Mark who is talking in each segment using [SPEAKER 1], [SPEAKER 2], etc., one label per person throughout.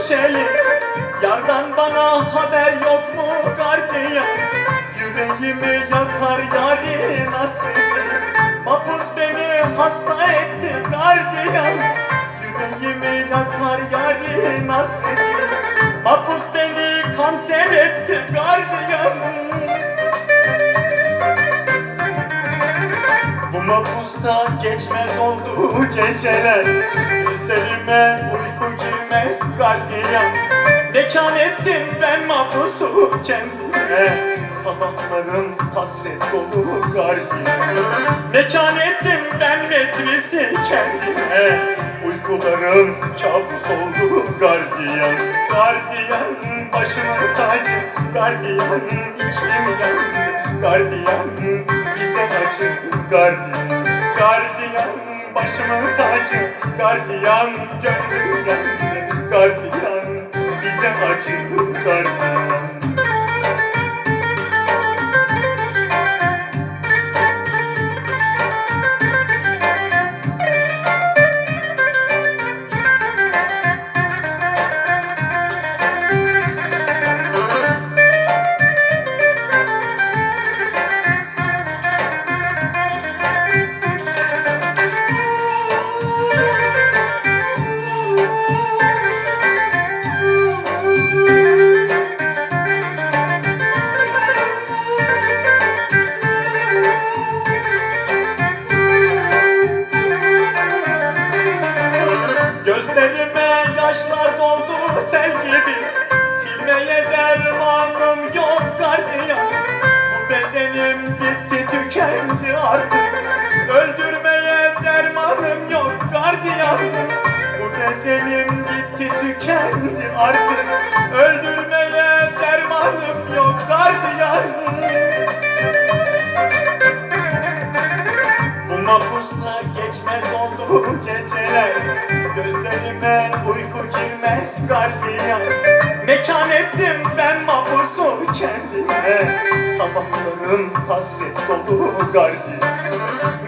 [SPEAKER 1] neşeli Yardan bana haber yok mu gardiyan? Yüreğimi yakar yarin hasreti Mapus beni hasta etti gardiyan. Yüreğimi yakar yarin hasreti Mapus beni kanser etti gardiyan mapusta geçmez oldu geceler. Gözlerime uyku girmez gardiyan Mekan ettim ben mapusu kendime. Sabahlarım hasret dolu gardiyan Mekan ettim ben metresi kendime. Uykularım kabus oldu gardiyan. Gardiyan başımın tacı. Gardiyan içim yandı. Gardiyan bize acı. Gardiyan Gardiyan başımın tacı. Gardiyan gönlüm yandı. Gardiyan bize acı yaşlar doldu sel gibi Silmeye dermanım yok gardiyan. Bu bedenim bitti tükendi artık. Öldürmeye dermanım yok gardiyan. Bu bedenim bitti tükendi artık. Öldürmeye dermanım yok gardiyan. Bu mapusta geçmez oldu geceler. Gözlerime uyku girmez gardiyan. Mekan ettim ben mapusu kendime. Sabahlarım hasret dolu gardiyan.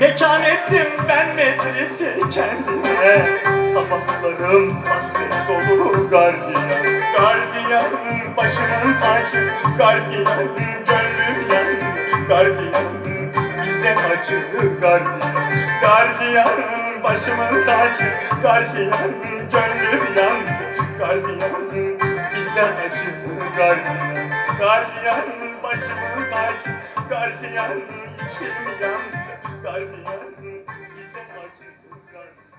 [SPEAKER 1] Mekan ettim ben medresi kendime. Sabahlarım hasret dolu gardiyan. Gardiyan başımın tacı Gardiyan gönlüm yandı. Gardiyan bize acı gardiyan. Gardiyan başımın tacı Gardiyan gönlüm yandı. Gardiyan bize acı Gardiyan. Gardiyan başımın tacı Gardiyan içim yandı. Gardiyan bize acı Gardiyan.